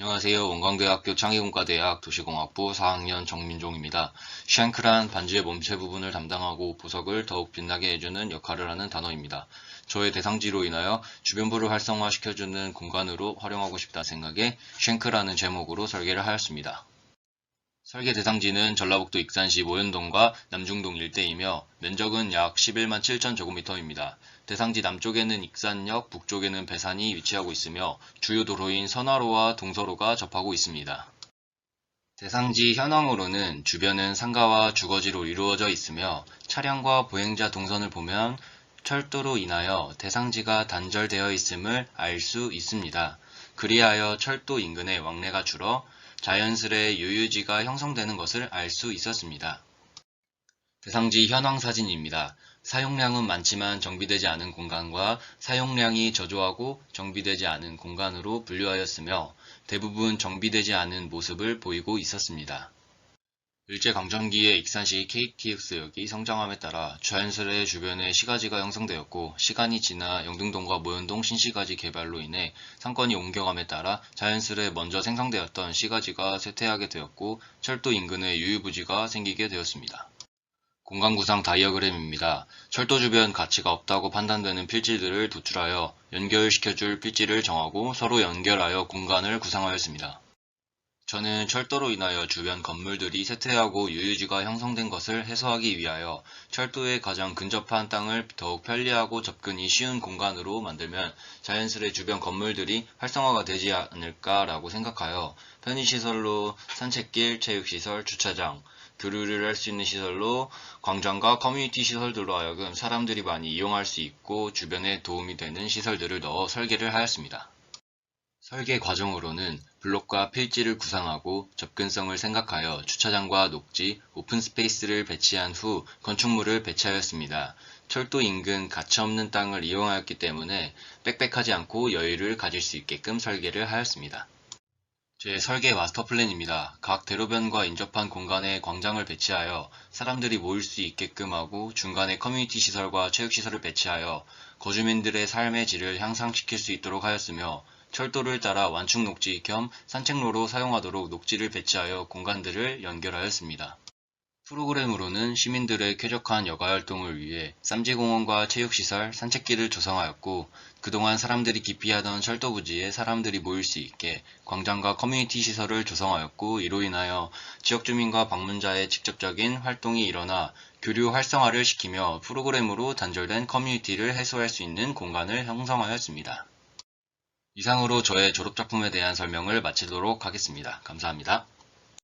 안녕하세요. 원광대학교 창의공과대학 도시공학부 4학년 정민종입니다. 샹크란 반지의 몸체 부분을 담당하고 보석을 더욱 빛나게 해주는 역할을 하는 단어입니다. 저의 대상지로 인하여 주변부를 활성화시켜주는 공간으로 활용하고 싶다 생각에 샹크라는 제목으로 설계를 하였습니다. 설계 대상지는 전라북도 익산시 모현동과 남중동 일대이며 면적은 약 11만 7천 제곱미터입니다. 대상지 남쪽에는 익산역, 북쪽에는 배산이 위치하고 있으며 주요 도로인 선화로와 동서로가 접하고 있습니다. 대상지 현황으로는 주변은 상가와 주거지로 이루어져 있으며 차량과 보행자 동선을 보면 철도로 인하여 대상지가 단절되어 있음을 알 수 있습니다. 그리하여 철도 인근의 왕래가 줄어 자연스레 유유지가 형성되는 것을 알 수 있었습니다. 대상지 현황 사진입니다. 사용량은 많지만 정비되지 않은 공간과 사용량이 저조하고 정비되지 않은 공간으로 분류하였으며 대부분 정비되지 않은 모습을 보이고 있었습니다. 일제강점기에 익산시 KTX역이 성장함에 따라 자연스레 주변에 시가지가 형성되었고 시간이 지나 영등동과 모현동 신시가지 개발로 인해 상권이 옮겨감에 따라 자연스레 먼저 생성되었던 시가지가 쇠퇴하게 되었고 철도 인근에 유유부지가 생기게 되었습니다. 공간 구상 다이어그램입니다. 철도 주변 가치가 없다고 판단되는 필지들을 도출하여 연결시켜줄 필지를 정하고 서로 연결하여 공간을 구상하였습니다. 저는 철도로 인하여 주변 건물들이 쇠퇴하고 유유지가 형성된 것을 해소하기 위하여 철도에 가장 근접한 땅을 더욱 편리하고 접근이 쉬운 공간으로 만들면 자연스레 주변 건물들이 활성화가 되지 않을까라고 생각하여 편의시설로 산책길, 체육시설, 주차장, 교류를 할 수 있는 시설로 광장과 커뮤니티 시설들로 하여금 사람들이 많이 이용할 수 있고 주변에 도움이 되는 시설들을 넣어 설계를 하였습니다. 설계 과정으로는 블록과 필지를 구상하고 접근성을 생각하여 주차장과 녹지, 오픈 스페이스를 배치한 후 건축물을 배치하였습니다. 철도 인근 가치없는 땅을 이용하였기 때문에 빽빽하지 않고 여유를 가질 수 있게끔 설계를 하였습니다. 제 설계 마스터 플랜입니다. 각 대로변과 인접한 공간에 광장을 배치하여 사람들이 모일 수 있게끔 하고 중간에 커뮤니티 시설과 체육시설을 배치하여 거주민들의 삶의 질을 향상시킬 수 있도록 하였으며 철도를 따라 완충 녹지 겸 산책로로 사용하도록 녹지를 배치하여 공간들을 연결하였습니다. 프로그램으로는 시민들의 쾌적한 여가활동을 위해 쌈지공원과 체육시설, 산책길을 조성하였고 그동안 사람들이 기피하던 철도 부지에 사람들이 모일 수 있게 광장과 커뮤니티 시설을 조성하였고 이로 인하여 지역 주민과 방문자의 직접적인 활동이 일어나 교류 활성화를 시키며 프로그램으로 단절된 커뮤니티를 해소할 수 있는 공간을 형성하였습니다. 이상으로 저의 졸업작품에 대한 설명을 마치도록 하겠습니다. 감사합니다.